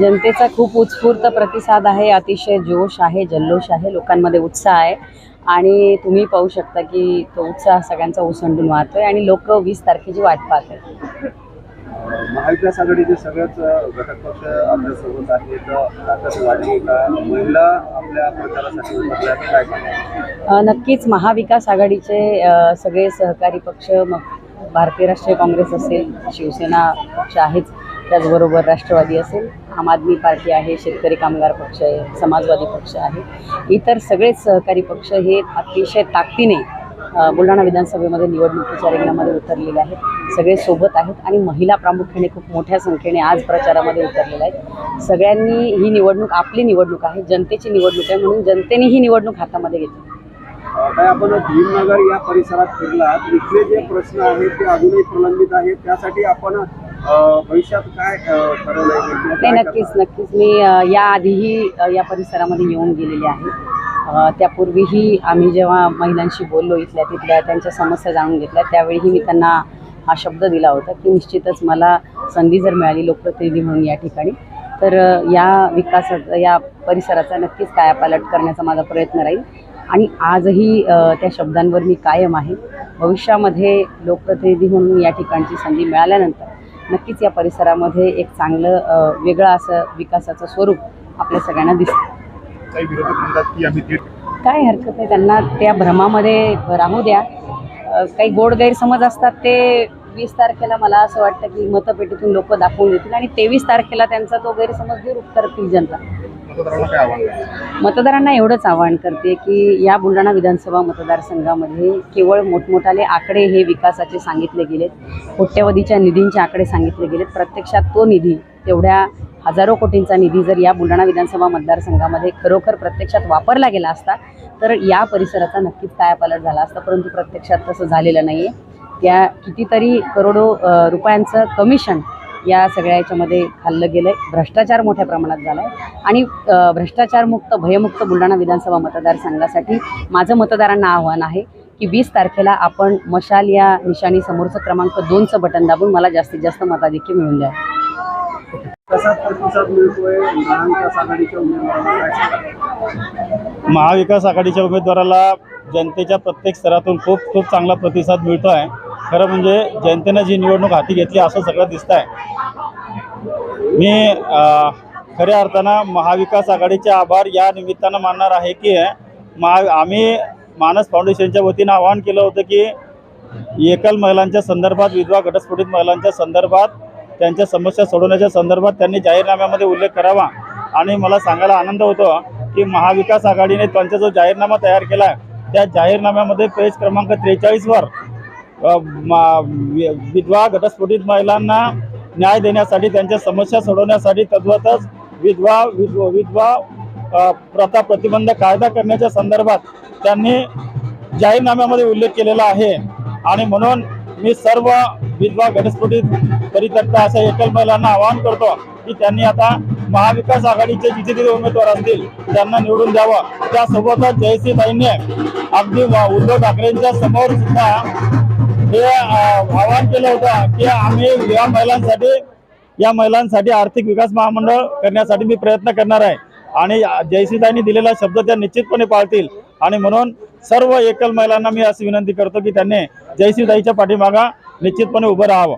जनतेचा खूप उत्स्फूर्त प्रतिसाद आहे अतिशय जोश आहे जल्लोष आहे लोकांमध्ये उत्साह आहे. आणि तुम्ही पाहू शकता की तो उत्साह सगळ्यांचा ओसंडून वाहतोय आणि लोक वीस तारखेची वाट पाहत आहेत. महाविकास आघाडीचे सगळ्याच घटक पक्ष आपल्यासोबत आहेत. नक्कीच महाविकास आघाडीचे सगळे सहकारी पक्ष मग भारतीय राष्ट्रीय काँग्रेस असेल शिवसेना पक्ष आहेच. त्याचबरोबर राष्ट्रवादी असेल आम आदमी पार्टी आहे शेतकरी कामगार पक्ष आहे समाजवादी पक्ष आहे इतर सगळेच सहकारी पक्ष हे अतिशय ताकदीने बुलढाणा विधानसभेमध्ये निवडणुकीच्या रिंगणामध्ये उतरलेले आहेत. सगळे सोबत आहेत आणि महिला प्रामुख्याने खूप मोठ्या संख्येने आज प्रचारामध्ये उतरलेल्या आहेत. सगळ्यांनी ही निवडणूक आपली निवडणूक आहे जनतेची निवडणूक आहे म्हणून जनतेने ही निवडणूक हातामध्ये घेतली. काय आपण भीमनगर या परिसरात फिरलात इथले जे प्रश्न आहेत ते अजूनही प्रलंबित आहेत त्यासाठी आपण भविष्यात काय नाही नक्कीच नक्कीच. मी अ, याआधीही अ, या परिसरामध्ये येऊन गेलेले आहे. त्यापूर्वीही आम्ही जेव्हा महिलांशी बोललो इथल्या तिथल्या त्यांच्या समस्या जाणून घेतल्या त्यावेळीही मी त्यांना हा शब्द दिला होता की निश्चितच मला संधी जर मिळाली लोकप्रतिनिधी म्हणून या ठिकाणी तर या विकासाचा या परिसराचा नक्कीच कायापालट करण्याचा माझा प्रयत्न राहील. आणि आजही त्या शब्दांवर मी कायम आहे. भविष्यामध्ये लोकप्रतिनिधी म्हणून या ठिकाणची संधी मिळाल्यानंतर नक्कीच या परिसरामध्ये एक चांगलं वेगळं असं विकासाचं स्वरूप आपल्या सगळ्यांना दिसतं. काय हरकत नाही त्यांना त्या भ्रमामध्ये राहू द्या. काही गोड गैरसमज असतात ते वीस तारखेला मला असं वाटतं की मतपेटीतून लोक दाखवून देतील आणि तेवीस तारखेला त्यांचा तो गैरसमज दूर करतील जनता. मतदारांना काय आव्हान मतदारांना एवढंच आवाहन करते की या बुलढाणा विधानसभा मतदारसंघामध्ये केवळ मोठमोठाले आकडे हे विकासाचे सांगितले गेलेत. कोट्यवधीच्या निधींचे आकडे सांगितले गेलेत. प्रत्यक्षात तो निधी तेवढ्या हजारो कोटींचा निधी जर या बुलढाणा विधानसभा मतदारसंघामध्ये खरोखर प्रत्यक्षात वापरला गेला असता तर या परिसराचा नक्कीच कायापालट झाला असता. परंतु प्रत्यक्षात तसं झालेलं नाही आहे त्या कितीतरी करोडो अ, रुपयांचं कमिशन या सगळ्या याच्यामध्ये खाल्लं गेलं आहे भ्रष्टाचार मोठ्या प्रमाणात झाला आहे आणि भ्रष्टाचारमुक्त भयमुक्त बुलढाणा विधानसभा मतदारसंघासाठी माझं मतदारांना आव्हान आहे की वीस तारखेला आपण मशाल या निशाणी समोरचं क्रमांक दोनचं बटन दाबून मला जास्तीत जास्त मताधिक्य मिळून द्या? महाविकास आघाडीच्या उमेदवाराला जनतेच्या प्रत्येक स्तरातून खूप खूप चांगला प्रतिसाद मिळतो आहे खरं म्हणजे जनतेनं जी निवडणूक हाती घेतली असं सगळं दिसतं आहे मी खऱ्या अर्थानं महाविकास आघाडीचे आभार या निमित्तानं मानणार आहे की महा आम्ही मानस फाउंडेशनच्या वतीनं आवाहन केलं होतं की एकल महिलांच्या संदर्भात विधवा घटस्फोटित महिलांच्या संदर्भात त्यांच्या समस्या सोडवण्याच्या संदर्भात त्यांनी जाहीरनाम्यामध्ये उल्लेख करावा. आणि मला सांगायला आनंद होतो की महाविकास आघाडीने त्यांचा जो जाहीरनामा तयार केला आहे त्या जाहीरनाम्यामध्ये पेज क्रमांक त्रेचाळीसवर विधवा घटस्फोटित महिलांना न्याय देण्यासाठी त्यांच्या समस्या सोडवण्यासाठी तद्वतच विधवा विधवा विधवा प्रथा प्रतिबंध कायदा करण्याच्या संदर्भात त्यांनी जाहीरनाम्यामध्ये उल्लेख केलेला आहे. आणि म्हणून मी सर्व विधवा घटस्फोटित परित्यक्ता अशा एकल महिलांना आवाहन करतो की त्यांनी आता महाविकास आघाडीचे जिथे तिथे उमेदवार असतील त्यांना निवडून द्यावं. त्यासोबतच जयश्रीताईंनी अगदी उद्धव ठाकरेंच्या समोर सुद्धा हे आवाहन केलं होतं की आम्ही या महिलांसाठी या महिलांसाठी आर्थिक विकास महामंडळ करण्यासाठी मी प्रयत्न करणार आहे. आणि जयश्रीताईंनी दिलेला शब्द त्या निश्चितपणे पाळतील. आणि म्हणून सर्व एकल महिलांना मी अशी विनंती करतो की त्यांनी जयश्रीताईच्या पाठीमागा निश्चितपणे उभं राहावं.